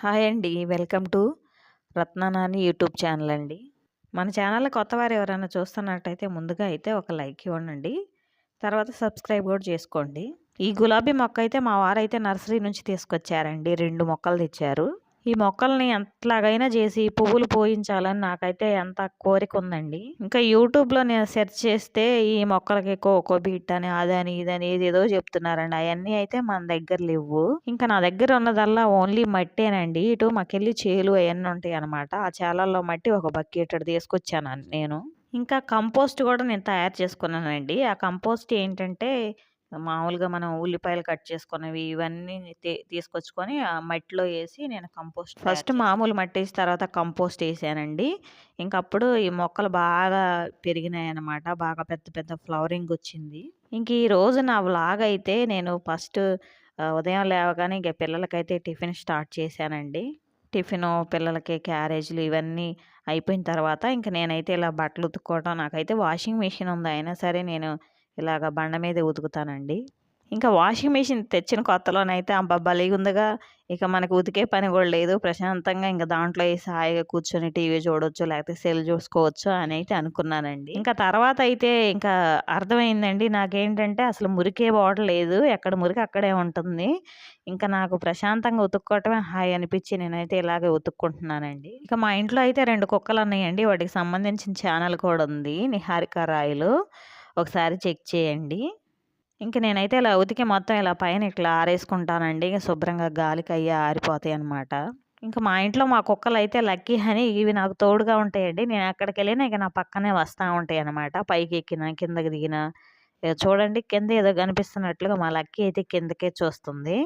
Hi అండి. Welcome to Ratnanani YouTube channel అండి. మన ఛానల్ కొత్త వారు ఎవరైనా చూస్తున్నట్టయితే ముందుగా అయితే ఒక లైక్ ఇవ్వండి తర్వాత సబ్స్క్రైబ్ కూడా చేసుకోండి. ఈ గులాబీ మొక్క అయితే మా వారైతే నర్సరీ నుంచి తీసుకొచ్చారండి. రెండు మొక్కలు తెచ్చారు. ఈ మొక్కల్ని ఎంతలాగైనా చేసి పువ్వులు పోయించాలని నాకైతే ఎంత కోరిక ఉందండి ఇంకా యూట్యూబ్లో నేను సెర్చ్ చేస్తే ఈ మొక్కలకి కోకో బీట్ అని అదని ఇదని ఏదేదో చెప్తున్నారండి. అవన్నీ అయితే మన దగ్గర లేవు. ఇంకా నా దగ్గర ఉన్నదల్లా ఓన్లీ మట్టేనండి. ఇటు మాకెళ్ళి చేలు అవన్నీ ఉంటాయి అనమాట ఆ చేలల్లో మట్టి ఒక బకెట్ తీసుకొచ్చాను నేను. ఇంకా కంపోస్ట్ కూడా నేను తయారు చేసుకున్నానండి. ఆ కంపోస్ట్ ఏంటంటే మామూలుగా మనం ఉల్లిపాయలు కట్ చేసుకున్నవి ఇవన్నీ తీసుకొచ్చుకొని మట్టిలో వేసి నేను కంపోస్ట్ ఫస్ట్ మామూలు మట్టి వేసిన తర్వాత కంపోస్ట్ వేసానండి. ఇంకప్పుడు ఈ మొక్కలు బాగా పెరిగినాయి అనమాట బాగా పెద్ద పెద్ద ఫ్లవరింగ్ వచ్చింది. ఇంక ఈ రోజు నా వ్లాగ్ అయితే నేను ఫస్ట్ ఉదయం లేవగానే ఇంక పిల్లలకైతే టిఫిన్ స్టార్ట్ చేశానండి. టిఫిన్ పిల్లలకి క్యారేజ్లు ఇవన్నీ అయిపోయిన తర్వాత ఇంక నేనైతే ఇలా బట్టలు ఉతుక్కోవడం నాకైతే వాషింగ్ మిషన్ ఉంది. అయినా సరే నేను ఇలాగ బండ మీద ఉతుకుతానండి. ఇంకా వాషింగ్ మిషన్ తెచ్చిన కొత్తలోనైతే అబ్బా ఉందిగా ఇక మనకు ఉతికే పని కూడా లేదు. ప్రశాంతంగా ఇంకా దాంట్లో వేసి హాయిగా కూర్చొని టీవీ చూడొచ్చు లేకపోతే సెల్ చూసుకోవచ్చు అని అయితే అనుకున్నానండి. ఇంకా తర్వాత అయితే ఇంకా అర్థమైందండి. నాకేంటంటే అసలు మురికే లేదు. ఎక్కడ మురికి అక్కడే ఉంటుంది. ఇంకా నాకు ప్రశాంతంగా ఉతుక్కోవటమే హాయ్ అనిపించి నేనైతే ఇలాగే ఉతుక్కుంటున్నానండి. ఇక మా ఇంట్లో అయితే రెండు కుక్కలు ఉన్నాయండి వాటికి సంబంధించిన ఛానల్ కూడా ఉంది. నిహారిక రాయలు. ఒకసారి చెక్ చేయండి. ఇంకా నేనైతే ఇలా ఉతికి మొత్తం ఇలా పైన ఇట్లా ఆరేసుకుంటానండి. శుభ్రంగా గాలికి అయ్యి ఆరిపోతాయి అనమాట ఇంకా మా ఇంట్లో మా కుక్కలు అయితే లక్కీ అని ఇవి నాకు తోడుగా ఉంటాయండి. నేను ఎక్కడికి వెళ్ళినా ఇక నా పక్కనే వస్తూ ఉంటాయి అనమాట పైకి ఎక్కిన కిందకి దిగిన. చూడండి కింద ఏదో కనిపిస్తున్నట్లుగా మా లక్కీ అయితే కిందకే చూస్తుంది.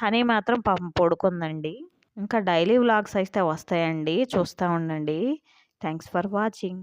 హనీ మాత్రం పాపం పడుకుందండి. ఇంకా డైలీ వ్లాగ్స్ అయితే వస్తాయండి. చూస్తూ ఉండండి. Thanks for watching.